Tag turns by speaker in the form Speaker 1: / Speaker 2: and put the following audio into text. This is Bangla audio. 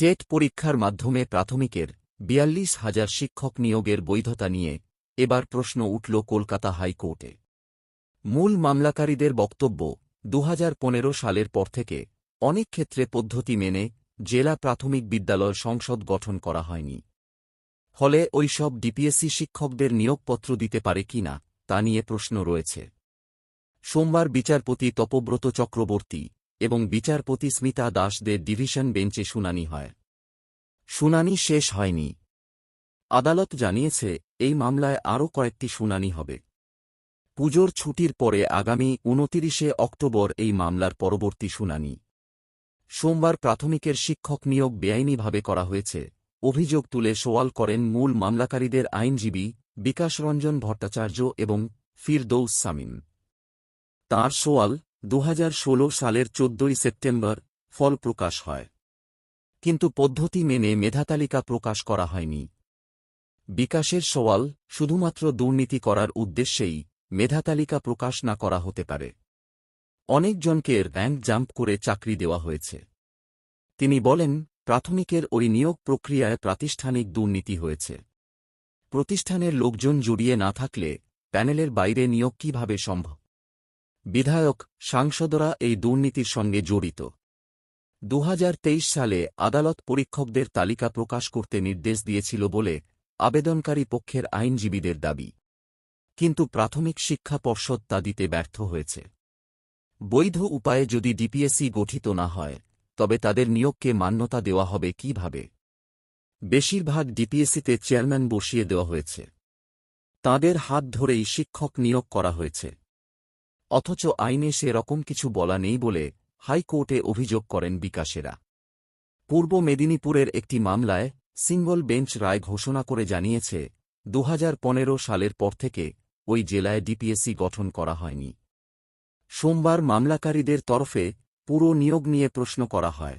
Speaker 1: টেট পরীক্ষার মাধ্যমে প্রাথমিকের বিয়াল্লিশ হাজার শিক্ষক নিয়োগের বৈধতা নিয়ে এবার প্রশ্ন উঠল কলকাতা হাইকোর্টে। মূল মামলাকারীদের বক্তব্য দু হাজার পনেরো সালের পর থেকে অনেক ক্ষেত্রে পদ্ধতি মেনে জেলা প্রাথমিক বিদ্যালয় সংসদ গঠন করা হয়নি। ফলে ওই সব ডিপিএসসি শিক্ষকদের নিয়োগপত্র দিতে পারে কিনা তা নিয়ে প্রশ্ন রয়েছে। সোমবার বিচারপতি তপব্রত চক্রবর্তী এবং বিচারপতি স্মিতা দাসদের ডিভিশন বেঞ্চে শুনানি হয়। শুনানি শেষ হয়নি। আদালত জানিয়েছে, এই মামলায় আরও কয়েকটি শুনানি হবে। পুজোর ছুটির পরে আগামী উনতিরিশে অক্টোবর এই মামলার পরবর্তী শুনানি। সোমবার প্রাথমিকের শিক্ষক নিয়োগ বেআইনিভাবে করা হয়েছে। অভিযোগ তুলে সোয়াল করেন মূল মামলাকারীদের আইনজীবী বিকাশরঞ্জন ভট্টাচার্য এবং ফিরদৌস সামিম তাঁর সোয়াল দু হাজার ষোলো সালের চোদ্দই সেপ্টেম্বর ফল প্রকাশ হয়। কিন্তু পদ্ধতি মেনে মেধাতালিকা প্রকাশ করা হয়নি। বিকাশের সওয়াল শুধুমাত্র দুর্নীতি করার উদ্দেশ্যেই মেধাতালিকা প্রকাশ না করা হতে পারে। অনেকজনকে র্যাঙ্ক জাম্প করে চাকরি দেওয়া হয়েছে। তিনি বলেন, প্রাথমিকের ওই নিয়োগ প্রক্রিয়ায় প্রাতিষ্ঠানিক দুর্নীতি হয়েছে। প্রতিষ্ঠানের লোকজন জড়িয়ে না থাকলে প্যানেলের বাইরে নিয়োগ কীভাবে সম্ভব? বিধায়ক, সাংসদরা এই দুর্নীতির সঙ্গে জড়িত। দু হাজার তেইশ সালে আদালত পরীক্ষকদের তালিকা প্রকাশ করতে নির্দেশ দিয়েছিল বলে আবেদনকারী পক্ষের আইনজীবীদের দাবি। কিন্তু প্রাথমিক শিক্ষা পর্ষদ তা দিতে ব্যর্থ হয়েছে। বৈধ উপায়ে যদি ডিপিএসসি গঠিত না হয়, তবে তাদের নিয়োগকে মান্যতা দেওয়া হবে কীভাবে? বেশিরভাগ ডিপিএসসিতে চেয়ারম্যান বসিয়ে দেওয়া হয়েছে। তাদের হাত ধরেই শিক্ষক নিয়োগ করা হয়েছে। অথচ আইনে সে রকম কিছু বলা নেই বলে হাইকোর্টে অভিযোগ করেন বিকাশেরা। পূর্ব মেদিনীপুরের একটি মামলায় সিঙ্গল বেঞ্চ রায় ঘোষণা করে জানিয়েছে দু হাজার পনেরো সালের পর থেকে ওই জেলায় ডিপিএসসি গঠন করা হয়নি। সোমবার মামলাকারীদের তরফে পুরো নিয়োগ নিয়ে প্রশ্ন করা হয়।